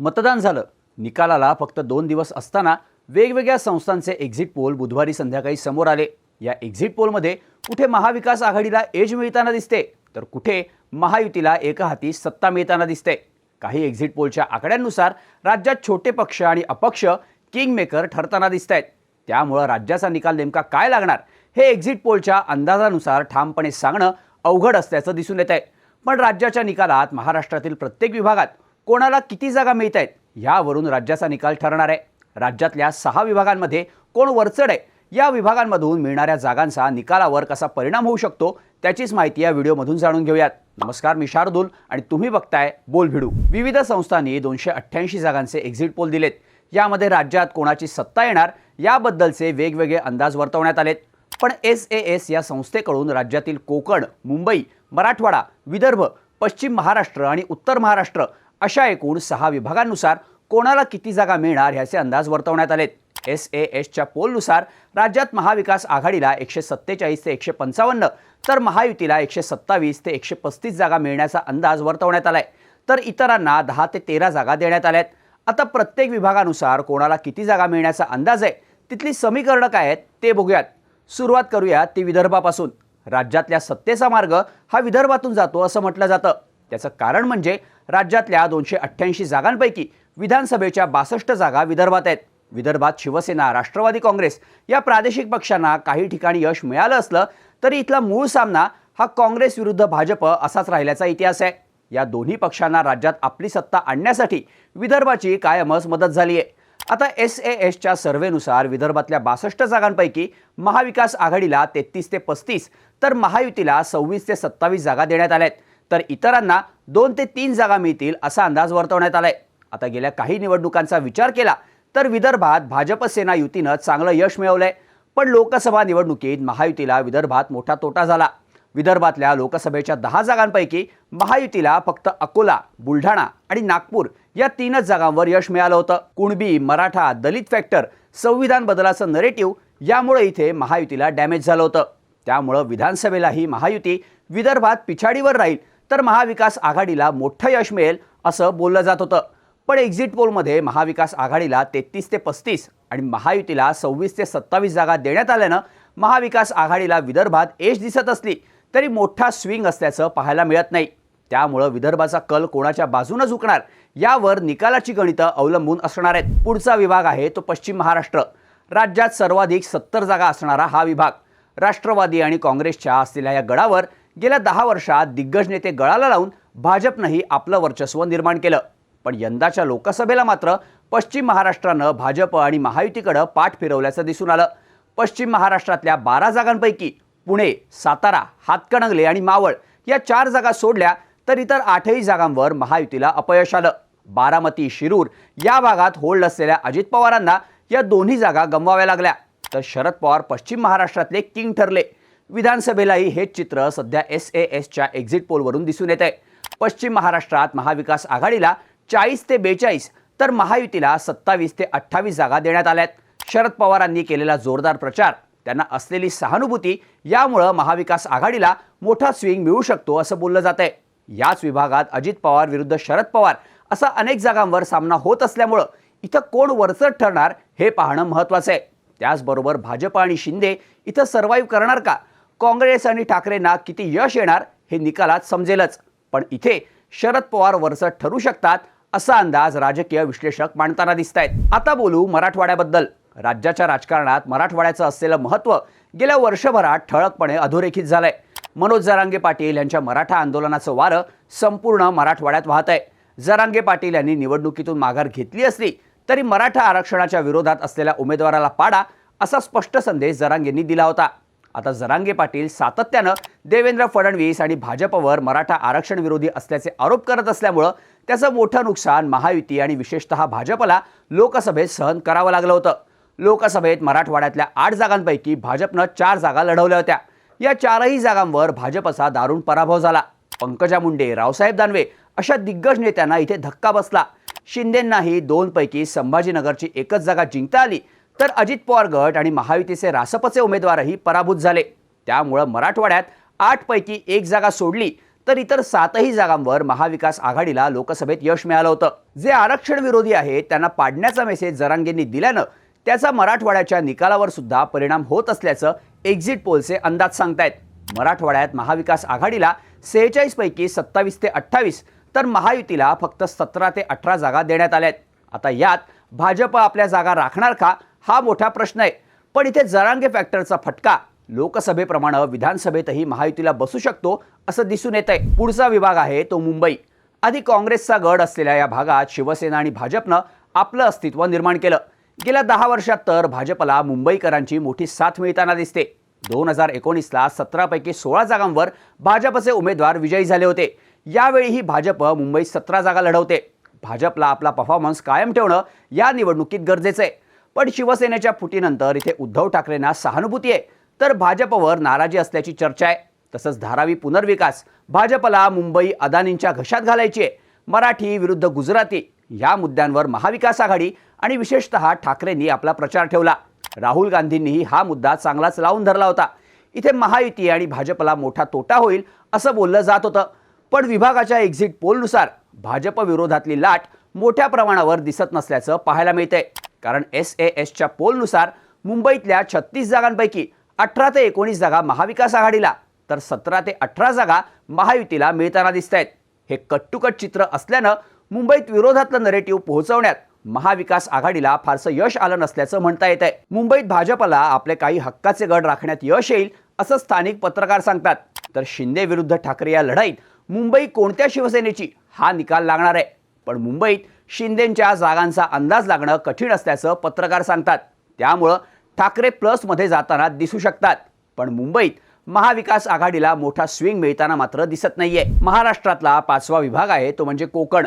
मतदान झालं. निकालाला फक्त दोन दिवस असताना वेगवेगळ्या संस्थांचे एक्झिट पोल बुधवारी संध्याकाळी समोर आले. या एक्झिट पोलमध्ये कुठे महाविकास आघाडीला एज मिळताना दिसते तर कुठे महायुतीला एकहाती सत्ता मिळताना दिसते. काही एक्झिट पोलच्या आकड्यांनुसार राज्यात छोटे पक्ष आणि अपक्ष किंगमेकर ठरताना दिसत आहेत त्यामुळं राज्याचा निकाल नेमका काय लागणार हे एक्झिट पोलच्या अंदाजानुसार ठामपणे सांगणं अवघड असल्याचं दिसून येत आहे पण राज्याच्या निकालात महाराष्ट्रातील प्रत्येक विभागात कोणाला किती जागा मिळत आहेत यावरून राज्याचा निकाल ठरणार आहे. राज्यातल्या सहा विभागांमध्ये कोण वरचढ आहे या विभागांमधून मिळणाऱ्या जागांचा निकालावर कसा परिणाम होऊ शकतो त्याचीच माहिती या व्हिडिओमधून जाणून घेऊयात. नमस्कार मी शार्दूल आणि तुम्ही बघताय बोल भिडू. विविध संस्थांनी दोनशे अठ्ठ्याऐंशी जागांचे एक्झिट पोल दिलेत. यामध्ये राज्यात कोणाची सत्ता येणार याबद्दलचे वेगवेगळे अंदाज वर्तवण्यात आलेत. पण एस ए एस या संस्थेकडून राज्यातील कोकण मुंबई मराठवाडा विदर्भ पश्चिम महाराष्ट्र आणि उत्तर महाराष्ट्र अशा एकूण सहा विभागांनुसार कोणाला किती जागा मिळणार ह्याचे अंदाज वर्तवण्यात आलेत. एस ए एसच्या पोलनुसार राज्यात महाविकास आघाडीला एकशे सत्तेचाळीस ते एकशे पंचावन्न तर महायुतीला एकशे सत्तावीस ते एकशे पस्तीस जागा मिळण्याचा अंदाज वर्तवण्यात आलाय. तर इतरांना दहा ते तेरा जागा देण्यात आल्या आहेत आता प्रत्येक विभागानुसार कोणाला किती जागा मिळण्याचा अंदाज आहे तिथली समीकरणं काय आहेत ते बघूयात. सुरुवात करूया ती विदर्भापासून. राज्यातल्या सत्तेचा मार्ग हा विदर्भातून जातो असं म्हटलं जातं. त्याचं कारण म्हणजे राज्यातल्या दोनशे अठ्ठ्याऐंशी जागांपैकी विधानसभेच्या बासष्ट जागा विदर्भात आहेत. विदर्भात शिवसेना राष्ट्रवादी काँग्रेस या प्रादेशिक पक्षांना काही ठिकाणी यश मिळालं असलं तरी इथला मूळ सामना हा काँग्रेस विरुद्ध भाजप असाच राहिल्याचा इतिहास आहे. या दोन्ही पक्षांना राज्यात आपली सत्ता आणण्यासाठी विदर्भाची कायमच मदत झाली आहे. आता एस ए एसच्या सर्व्हेनुसार विदर्भातल्या बासष्ट जागांपैकी महाविकास आघाडीला तेहतीस ते पस्तीस तर महायुतीला सव्वीस ते सत्तावीस जागा देण्यात आल्या आहेत. तर इतरांना दोन ते तीन जागा मिळतील असा अंदाज वर्तवण्यात आलाय. आता गेल्या काही निवडणुकांचा विचार केला तर विदर्भात भाजप सेना युतीनं चांगलं यश मिळवलंय. पण लोकसभा निवडणुकीत महायुतीला विदर्भात मोठा तोटा झाला. विदर्भातल्या लोकसभेच्या दहा जागांपैकी महायुतीला फक्त अकोला बुलढाणा आणि नागपूर या तीनच जागांवर यश मिळालं होतं. कुणबी मराठा दलित फॅक्टर संविधान बदलाचं नरेटिव्ह यामुळे इथे महायुतीला डॅमेज झालं होतं. त्यामुळं विधानसभेलाही महायुती विदर्भात पिछाडीवर राहील तर महाविकास आघाडीला मोठं यश मिळेल असं बोललं जात होतं. पण एक्झिट पोलमध्ये महाविकास आघाडीला तेहतीस ते पस्तीस आणि महायुतीला सव्वीस ते सत्तावीस जागा देण्यात आल्यानं महाविकास आघाडीला विदर्भात यश दिसत असली तरी मोठा स्विंग असल्याचं पाहायला मिळत नाही. त्यामुळं विदर्भाचा कल कोणाच्या बाजूनं झुकणार यावर निकालाची गणितं अवलंबून असणार आहेत. पुढचा विभाग आहे तो पश्चिम महाराष्ट्र. राज्यात सर्वाधिक सत्तर जागा असणारा हा विभाग. राष्ट्रवादी आणि काँग्रेसच्या असलेल्या या गडावर गेल्या दहा वर्षात दिग्गज नेते गळाला लावून भाजपनंही आपलं वर्चस्व निर्माण केलं. पण यंदाच्या लोकसभेला मात्र पश्चिम महाराष्ट्रानं भाजप आणि महायुतीकडं पाठ फिरवल्याचं दिसून आलं. पश्चिम महाराष्ट्रातल्या बारा जागांपैकी पुणे सातारा हातकणंगले आणि मावळ या चार जागा सोडल्या तर इतर आठही जागांवर महायुतीला अपयश आलं. बारामती शिरूर या भागात होल्ड असलेल्या अजित पवारांना या दोन्ही जागा गमवाव्या लागल्या. तर शरद पवार पश्चिम महाराष्ट्रातले किंग ठरले. विधानसभेलाही हेच चित्र सध्या एस ए एसच्या एक्झिट पोलवरून दिसून येत आहे पश्चिम महाराष्ट्रात महाविकास आघाडीला चाळीस ते बेचाळीस तर महायुतीला सत्तावीस ते अठ्ठावीस जागा देण्यात आल्यात. शरद पवारांनी केलेला जोरदार प्रचार त्यांना असलेली सहानुभूती यामुळं महाविकास आघाडीला मोठा स्विंग मिळू शकतो असं बोललं जात आहे याच विभागात अजित पवार विरुद्ध शरद पवार असा अनेक जागांवर सामना होत असल्यामुळं इथं कोण वरचढ ठरणार हे पाहणं महत्त्वाचं आहे. त्याचबरोबर भाजप आणि शिंदे इथं सर्व्हाइव्ह करणार का? काँग्रेस आणि ठाकरेंना किती यश येणार हे निकालात समजेलच. पण इथे शरद पवार वरचं ठरू शकतात असा अंदाज राजकीय विश्लेषक मांडताना दिसत आहेत आता बोलू मराठवाड्याबद्दल. राज्याच्या राजकारणात मराठवाड्याचं असलेलं महत्त्व गेल्या वर्षभरात ठळकपणे अधोरेखित झालंय. मनोज जरांगे पाटील यांच्या मराठा आंदोलनाचं वारं संपूर्ण मराठवाड्यात वाहत आहे जरांगे पाटील यांनी निवडणुकीतून माघार घेतली असली तरी मराठा आरक्षणाच्या विरोधात असलेल्या उमेदवाराला पाडा असा स्पष्ट संदेश जरांगेंनी दिला होता. आता जरांगे पाटील सातत्यानं देवेंद्र फडणवीस आणि भाजपवर मराठा आरक्षण विरोधी असल्याचे आरोप करत असल्यामुळं त्याचं मोठं नुकसान महायुती आणि विशेषतः भाजपला लोकसभेत सहन करावं लागलं होतं. लोकसभेत मराठवाड्यातल्या आठ जागांपैकी भाजपनं चार जागा लढवल्या होत्या. या चारही जागांवर भाजपचा दारुण पराभव झाला. पंकजा मुंडे रावसाहेब दानवे अशा दिग्गज नेत्यांना इथे धक्का बसला. शिंदेंनाही दोनपैकी संभाजीनगरची एकच जागा जिंकता आली. तर अजित पवार गट आणि महायुतीचे रासपचे उमेदवारही पराभूत झाले. त्यामुळं मराठवाड्यात आठपैकी एक जागा सोडली तर इतर सातही जागांवर महाविकास आघाडीला लोकसभेत यश मिळालं होतं. जे आरक्षण विरोधी आहेत त्यांना पाडण्याचा मेसेज जरांगेंनी दिल्यानं त्याचा मराठवाड्याच्या निकालावर सुद्धा परिणाम होत असल्याचं एक्झिट पोलचे अंदाज सांगतायत. मराठवाड्यात महाविकास आघाडीला सेहेचाळीस पैकी सत्तावीस ते अठ्ठावीस तर महायुतीला फक्त सतरा ते अठरा जागा देण्यात आल्या आहेत आता यात भाजप आपल्या जागा राखणार का हा मोठा प्रश्न आहे. पण इथे जरांगे फॅक्टरचा फटका. लोकसभेप्रमाणे विधानसभेतही महायुतीला बसू शकतो असं दिसून येत आहे पुढचा विभाग आहे तो मुंबई. आधी काँग्रेसचा गड असलेल्या या भागात शिवसेना आणि भाजपनं आपलं अस्तित्व निर्माण केलं. गेल्या दहा वर्षात तर भाजपला मुंबईकरांची मोठी साथ मिळताना दिसते. दोन हजार एकोणीसला सतरापैकी सोळा जागांवर भाजपचे उमेदवार विजयी झाले होते. यावेळीही भाजप मुंबईत सतरा जागा लढवते. भाजपला आपला परफॉर्मन्स कायम ठेवणं या निवडणुकीत गरजेचं आहे. पण शिवसेनेच्या फुटीनंतर इथे उद्धव ठाकरेंना सहानुभूती आहे. तर भाजपवर नाराजी असल्याची चर्चा आहे. तसंच धारावी पुनर्विकास भाजपला मुंबई अदानींच्या घशात घालायची आहे. मराठी विरुद्ध गुजराती या मुद्द्यांवर महाविकास आघाडी आणि विशेषतः ठाकरेंनी आपला प्रचार ठेवला. राहुल गांधींनीही हा मुद्दा चांगलाच लावून धरला होता. इथे महायुती आणि भाजपला मोठा तोटा होईल असं बोललं जात होतं. पण विभागाच्या एक्झिट पोलनुसार भाजप विरोधातली लाट मोठ्या प्रमाणावर दिसत नसल्याचं पाहायला मिळतंय. कारण एस ए एसच्या पोलनुसार मुंबईतल्या छत्तीस जागांपैकी अठरा ते एकोणीस जागा महाविकास आघाडीला तर सतरा ते अठरा जागा महायुतीला मिळताना दिसत आहेत हे कट्टुकट चित्र असल्यानं मुंबईत विरोधातलं नरेटिव्ह पोहोचवण्यात महाविकास आघाडीला फारसं यश आलं नसल्याचं म्हणता येत आहे मुंबईत भाजपला आपले काही हक्काचे गड राखण्यात यश येईल असं स्थानिक पत्रकार सांगतात. तर शिंदे विरुद्ध ठाकरे या लढाईत मुंबई कोणत्या शिवसेनेची हा निकाल लागणार आहे? पण मुंबईत शिंदेंच्या जागांचा अंदाज लागणं कठीण असल्याचं पत्रकार सांगतात. त्यामुळं ठाकरे प्लसमध्ये जाताना दिसू शकतात. पण मुंबईत महाविकास आघाडीला मोठा स्विंग मिळताना मात्र दिसत नाहीये. महाराष्ट्रातला पाचवा विभाग आहे तो म्हणजे कोकण.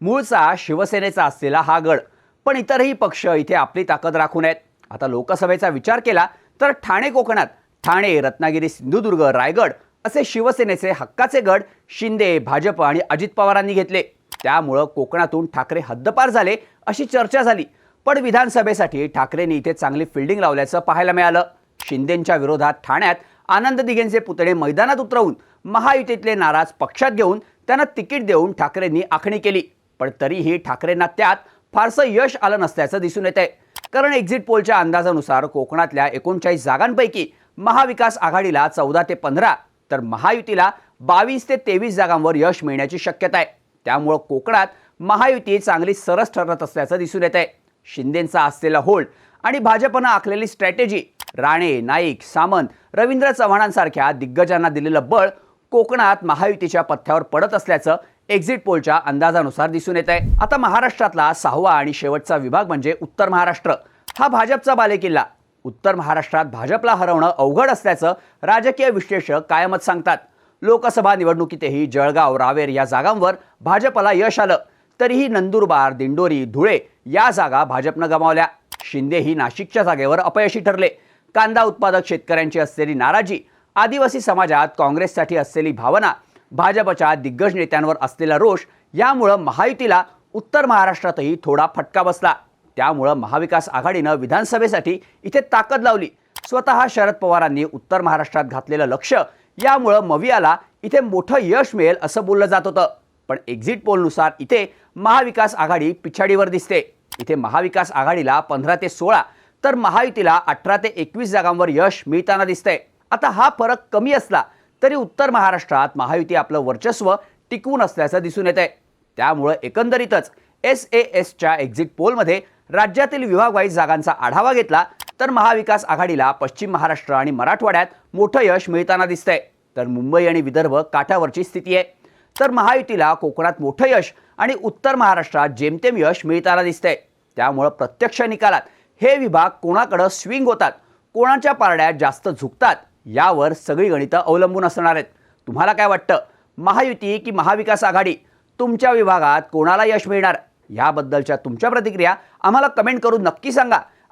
मूळचा शिवसेनेचा असलेला हा गड. पण इतरही पक्ष इथे आपली ताकद राखून आहेत. आता लोकसभेचा विचार केला तर ठाणे कोकणात ठाणे रत्नागिरी सिंधुदुर्ग रायगड असे शिवसेनेचे हक्काचे गड शिंदे भाजप आणि अजित पवारांनी घेतले. त्यामुळं कोकणातून ठाकरे हद्दपार झाले अशी चर्चा झाली. पण विधानसभेसाठी ठाकरेंनी इथे चांगली फिल्डिंग लावल्याचं पाहायला मिळालं. शिंदेंच्या विरोधात ठाण्यात आनंद दिघेंचे पुतळे मैदानात उतरवून महायुतीतले नाराज पक्षात घेऊन त्यांना तिकीट देऊन ठाकरेंनी आखणी केली. पण तरीही ठाकरेंना त्यात फारसं यश आलं नसल्याचं दिसून येत आहे कारण एक्झिट पोलच्या अंदाजानुसार कोकणातल्या एकोणचाळीस जागांपैकी महाविकास आघाडीला चौदा ते पंधरा तर महायुतीला बावीस ते तेवीस जागांवर यश मिळण्याची शक्यता आहे. त्यामुळं कोकणात महायुती चांगली सरस ठरत असल्याचं दिसून येत आहे शिंदेंचा असलेला होल्ड आणि भाजपनं आखलेली स्ट्रॅटेजी राणे नाईक सामंत रवींद्र चव्हाणांसारख्या दिग्गजांना दिलेलं बळ कोकणात महायुतीच्या पथ्यावर पडत असल्याचं एक्झिट पोलच्या अंदाजानुसार दिसून येत आहे आता महाराष्ट्रातला सहावा आणि शेवटचा विभाग म्हणजे उत्तर महाराष्ट्र. हा भाजपचा बालेकिल्ला. उत्तर महाराष्ट्रात भाजपला हरवणं अवघड असल्याचं राजकीय विश्लेषक कायमच सांगतात. लोकसभा निवडणुकीतही जळगाव रावेर या जागांवर भाजपला यश आलं. तरीही नंदुरबार दिंडोरी धुळे या जागा भाजपनं गमावल्या. शिंदे ही नाशिकच्या जागेवर अपयशी ठरले. कांदा उत्पादक शेतकऱ्यांची असलेली नाराजी आदिवासी समाजात काँग्रेससाठी असलेली भावना भाजपच्या दिग्गज नेत्यांवर असलेला रोष यामुळं महायुतीला उत्तर महाराष्ट्रातही थोडा फटका बसला. त्यामुळं महाविकास आघाडीनं विधानसभेसाठी इथे ताकद लावली. स्वतः शरद पवारांनी उत्तर महाराष्ट्रात घातलेलं लक्ष यामुळं मवियाला इथे मोठं यश मिळेल असं बोललं जात होतं. पण एक्झिट पोलनुसार इथे महाविकास आघाडी पिछाडीवर दिसते. इथे महाविकास आघाडीला पंधरा ते सोळा तर महायुतीला अठरा ते एकवीस जागांवर यश मिळताना दिसतंय. आता हा फरक कमी असला तरी उत्तर महाराष्ट्रात महायुती आपलं वर्चस्व टिकवून असल्याचं दिसून येत आहे त्यामुळं एकंदरीतच एस ए एसच्या एक्झिट पोलमध्ये राज्यातील विभागवाईज जागांचा आढावा घेतला तर महाविकास आघाडीला पश्चिम महाराष्ट्र आणि मराठवाड्यात मोठं यश मिळताना दिसतंय. तर मुंबई आणि विदर्भ काठावरची स्थिती आहे. तर महायुतीला कोकणात मोठं यश आणि उत्तर महाराष्ट्रात जेमतेम यश मिळताना दिसतंय. त्यामुळं प्रत्यक्ष निकालात हे विभाग कोणाकडं स्विंग होतात कोणाच्या पारड्यात जास्त झुकतात यावर सगळी गणितं अवलंबून असणार आहेत. तुम्हाला काय वाटतं? महायुती की महाविकास आघाडी? तुमच्या विभागात कोणाला यश मिळणार? याबद्दलच्या तुमच्या प्रतिक्रिया आम्हाला कमेंट करून नक्की सांगा.